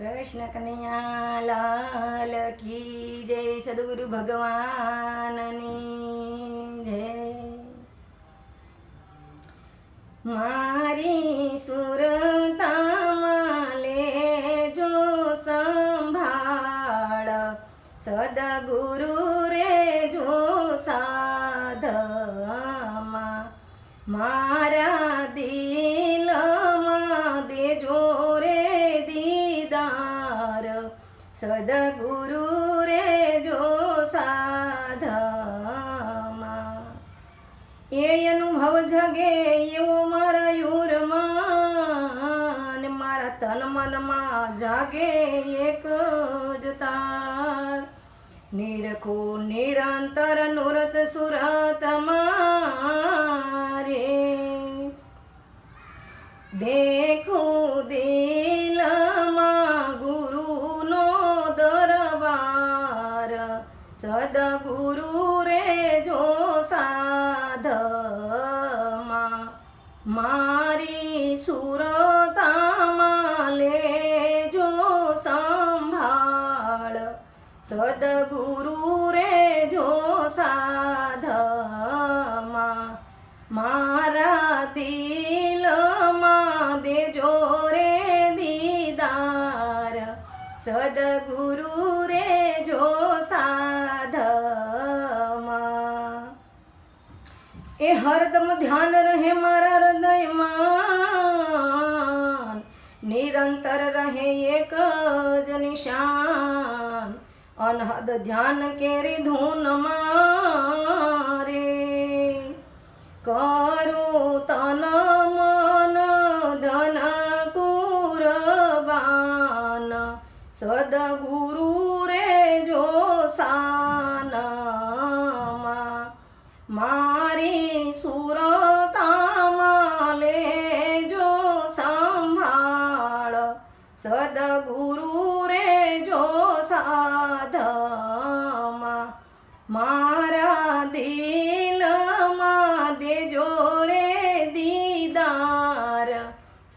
કૃષ્ણ કનૈયા લાલ કી જય સદગુરુ ભગવાનની જય. મારી સુરતામાં લેજો સંભાળ, સદગુરુ રે જો સાધમાં. મારા સદગુરુ રે જો સાધમાં એ અનુભવ જગે એવો મારા યુરમાં મારા તન મનમાં જાગે એક જ તાર નિરખો નિરંતર નુરત સુરત મારે દેખું સદગુરુ રે જો સાધમાં મારી સુરતામાં લેજો સંભાળ. સદગુરુ રે જો સાધમાં મારા દિલમાં દેજો રે દીદાર. સદગુરુ એ હરદમ ધ્યાન રહે મારા હૃદયમાં નિરંતર રહે એક જ નિશાન અનહદ ધ્યાન કેરી ધૂન મારે કરું તન મન ધન કુરબાન સદગુરુ રે જો સાનમાં મારી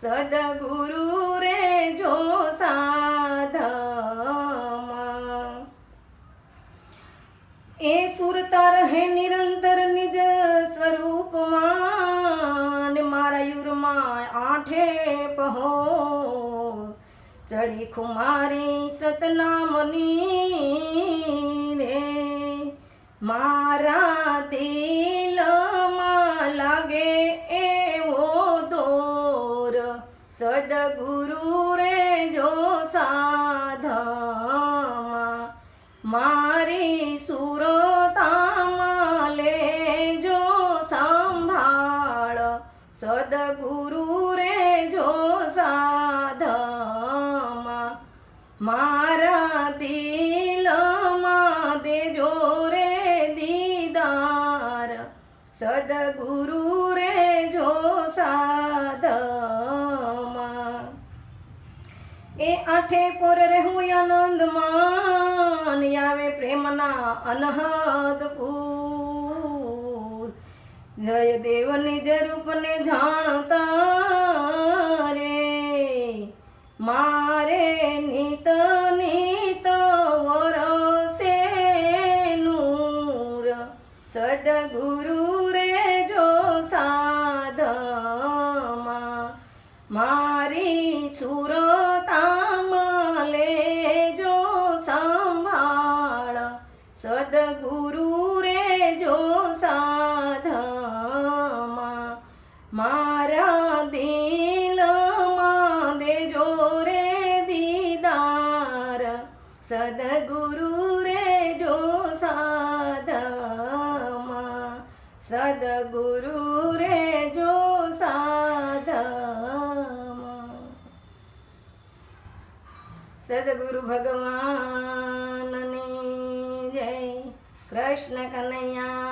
સદગુરુ રે જો સાધમાં એ સુરતા રહે નિરંતર નિજ સ્વરૂપમાં મારા યુરમાં આઠે પહો ચડી ખુમારી સતનામની રે મારા દિલમાં સદગુરુ રે જો સાધમાં મારા દિલમાં દેજો રે દીદાર. સદગુરુ રે જો સાધમાં એ આઠે પોર રહેવું આનંદ માન આવે પ્રેમના અનહદ પૂર જય દેવ નિજ રૂપને જાણતા રે. મારે નિત નિત વરસે નૂર. સદગુરુ રે જો સાધમાં, મારી સુરતામાં લેજો સંભાળ. સદગુરુ રે જો સાધમાં સદગુરુ રે જો સાધમાં સદગુરુ રે જો સાધમાં સદગુરુ ભગવાનની જય કૃષ્ણ કનૈયા